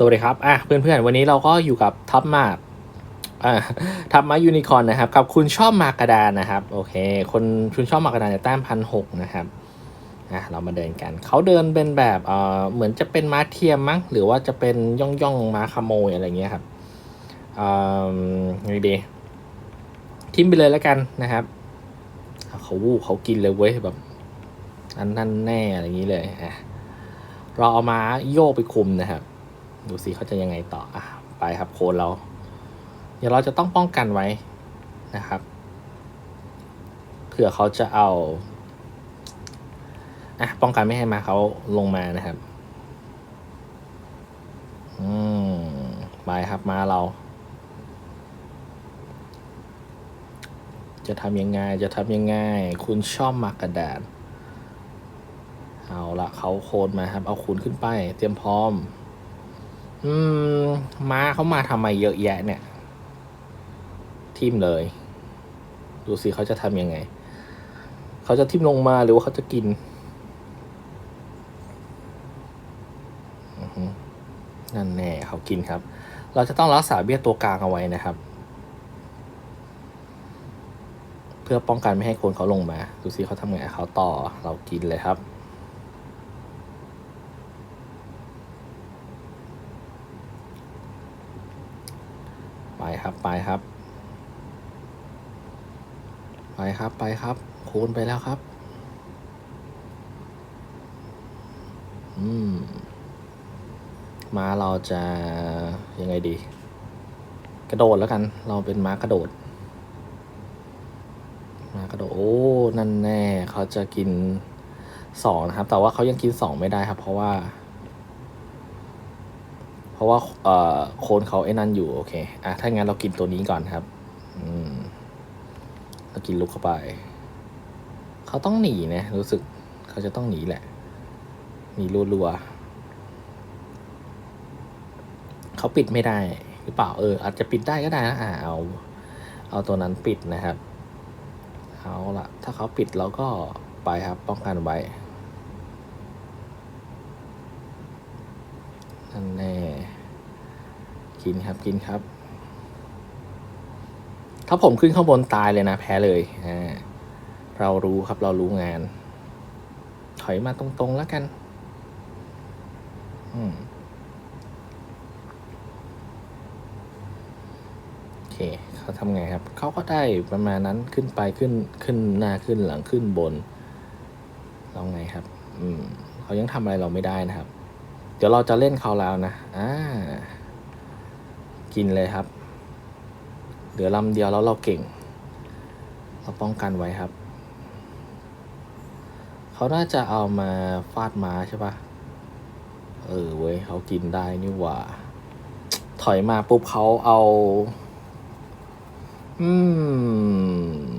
สวัสดีครับ อะเพื่อนๆ วันนี้เราก็อยู่กับท็อปมาท็อปมายูนิคอนนะครับ กับคุณชอบมากระดานนะครับ โอเค คนคุณชอบมากระดานเนี่ยแต้มพันหกนะครับ อะเรามาเดินกัน เขาเดินเป็นแบบเออเหมือนจะเป็นม้าเทียมมั้ง หรือว่าจะเป็นย่องย่องๆม้าขโมยอะไรเงี้ยครับอ่าไงดีทิ้มไปเลยแล้วกันนะครับ เขาวูบเขากินเลยเว้ยแบบอันนั้นแน่อะไรอย่างนี้เลยอะเราเอาม้าโยกไปคุมนะครับ ดูสิเขาจะยังไงต่ออะไปครับโคนเรา เดี๋ยวเราจะต้องป้องกันไว้นะครับเผื่อเขาจะเอาอะป้องกันไม่ให้มาเขาลงมานะครับ อืมไปครับมาเรา จะทำยังไงจะทำยังไง คุณชอบมากระดาษเอาละเขาโคนมาครับ เอาคุณขึ้นไป เตรียมพร้อม อืม ม้าเขามาทำไมเยอะแยะเนี่ย ทิมเลย ดูสิเขาจะทำยังไง เขาจะทิมลงมาหรือว่าเขาจะกินนั่นแน่เขากินครับ เราจะต้องรักษาเบี้ยตัวกลางเอาไว้นะครับ เพื่อป้องกันไม่ให้คนเขาลงมา ดูสิเขาทำไงเขาต่อเรากินเลยครับ ไปครับไปครับ ไปครับไปครับ คูณไปแล้วครับ อืม มาเราจะยังไงดี กระโดดแล้วกัน เราเป็นม้ากระโดด ม้ากระโดด โอ้ นั่นแน่ เขาจะกินสองนะครับ แต่ว่าเขายังกินสองไม่ได้ครับ เพราะว่า เพราะว่าเอ่อโคนเขาไอ้นั่นอยู่โอเคอะถ้างั้นเรากินตัวนี้ก่อนครับ อืมเรากินลุกเข้าไป เขาต้องหนีนะ รู้สึกเขาจะต้องหนีแหละหนีรัวๆเขาปิดไม่ได้ หรือเปล่าเออ อาจจะปิดได้ก็ได้นะอ่าเอา เอาตัวนั้นปิดนะครับเอาละถ้าเขาปิดเราก็ไปครับป้องกันไว้ันแน่กินครับกินครับ ถ้าผมขึ้นข้างบนตายเลยนะ แพ้เลยอ่าเรารู้ครับเรารู้งาน ถอยมาตรงๆแล้วกัน อืมโอเคเขาทำไงครับ เขาก็ได้ประมาณนั้นขึ้นไปขึ้นขึ้นหน้าขึ้นหลังขึ้นบน เราไงครับ อืมเขายังทำอะไรเราไม่ได้นะครับ เดี๋ยวเราจะเล่นเขาแล้วนะ อ่า กินเลยครับ เหลือลำเดียวแล้วเราเก่ง เราป้องกันไว้ครับ เขาน่าจะเอามาฟาดม้าใช่ปะเออเว้ยเขากินได้นี่หว่า ถอยมาปุ๊บเขาเอา อืม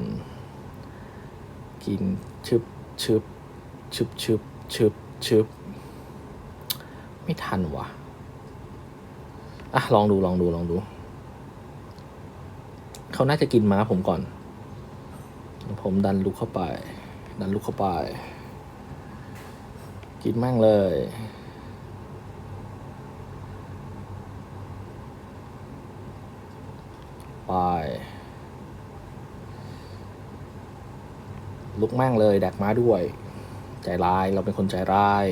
กินชึบชึบชึบชึบชึบชึบ ไม่ทันว่ะอะลองดูลองดูลองดู เขาน่าจะกินม้าผมก่อน ผมดันลุกเข้าไป ดันลุกเข้าไป กินมั่งเลยไปลุกแม่งเลย แดกม้าด้วย ใจร้ายเราเป็นคนใจร้าย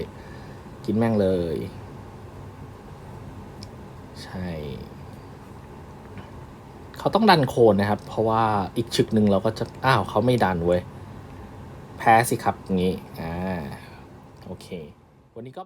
กินแม่งเลย ใช่ เขาต้องดันโคนนะครับ เพราะว่าอีกชึกหนึ่งเราก็จะ อ้าวเขาไม่ดันเว้ย แพ้สิครับอย่างนี้ อ่า โอเค วันนี้ก็